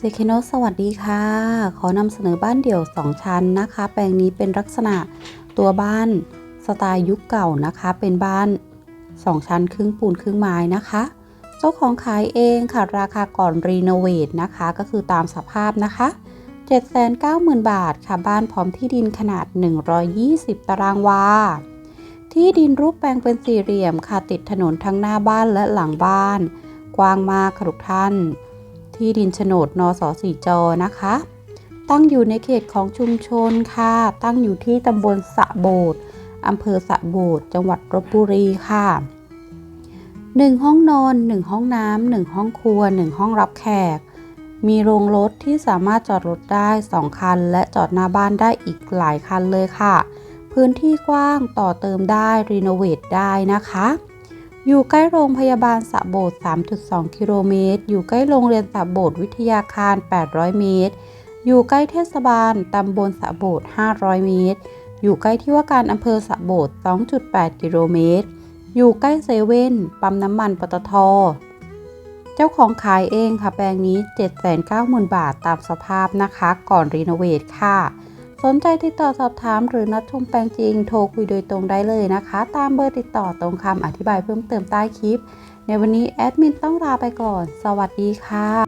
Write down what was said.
เจคโนสวัสดีค่ะ ขอนำเสนอบ้านเดี่ยว 2 ชั้นนะคะ แปลงนี้เป็นลักษณะตัวบ้านสไตล์ยุคเก่านะคะ เป็นบ้าน 2 ชั้นครึ่งปูนครึ่งไม้นะคะ เจ้าของขายเองค่ะ ราคาก่อนรีโนเวทนะคะ ก็คือตามสภาพนะคะ 790,000 บาทค่ะ บ้านพร้อมที่ดินขนาด 120 ตารางวา ที่ดินรูปแปลงเป็นสี่เหลี่ยมค่ะ ติดถนนทั้งหน้าบ้านและหลังบ้าน กว้างมากค่ะทุกท่าน ที่ดินโฉนดนสสีจอนะคะ ตั้งอยู่ในเขตของชุมชนค่ะ ตั้งอยู่ที่ตำบลสะโบดอำเภอสะโบดจังหวัดลบบุรีค่ะ1ห้องนอน1ห้องน้ำ1ห้องครัว1ห้องรับแขก มีโรงรถที่สามารถจอดรถได้2คัน และจอดหน้าบ้านได้อีกหลายคันเลยค่ะ พื้นที่กว้างต่อเติมได้รีโนเวทได้นะคะ อยู่ใกล้โรงพยาบาลสะโบด 3.2 กิโลเมตร อยู่ใกล้โรงเรียนสะโบดวิทยาคาร 800 เมตร อยู่ใกล้เทศบาลตำบลสะโบด 500 เมตร อยู่ใกล้ที่ว่าการอำเภอสะโบด 2.8 กิโลเมตร อยู่ใกล้เซเว่น ปั๊มน้ำมันปตท เจ้าของขายเองค่ะแปลงนี้ 790,000 บาทตามสภาพนะคะ ก่อนรีโนเวทค่ะ สนใจติดต่อสอบถามหรือนัดชมแปลงจริงโทรคุยโดยตรงได้เลยนะคะ ตามเบอร์ติดต่อตรงคำอธิบายเพิ่มเติมใต้คลิป ในวันนี้แอดมินต้องลาไปก่อน สวัสดีค่ะ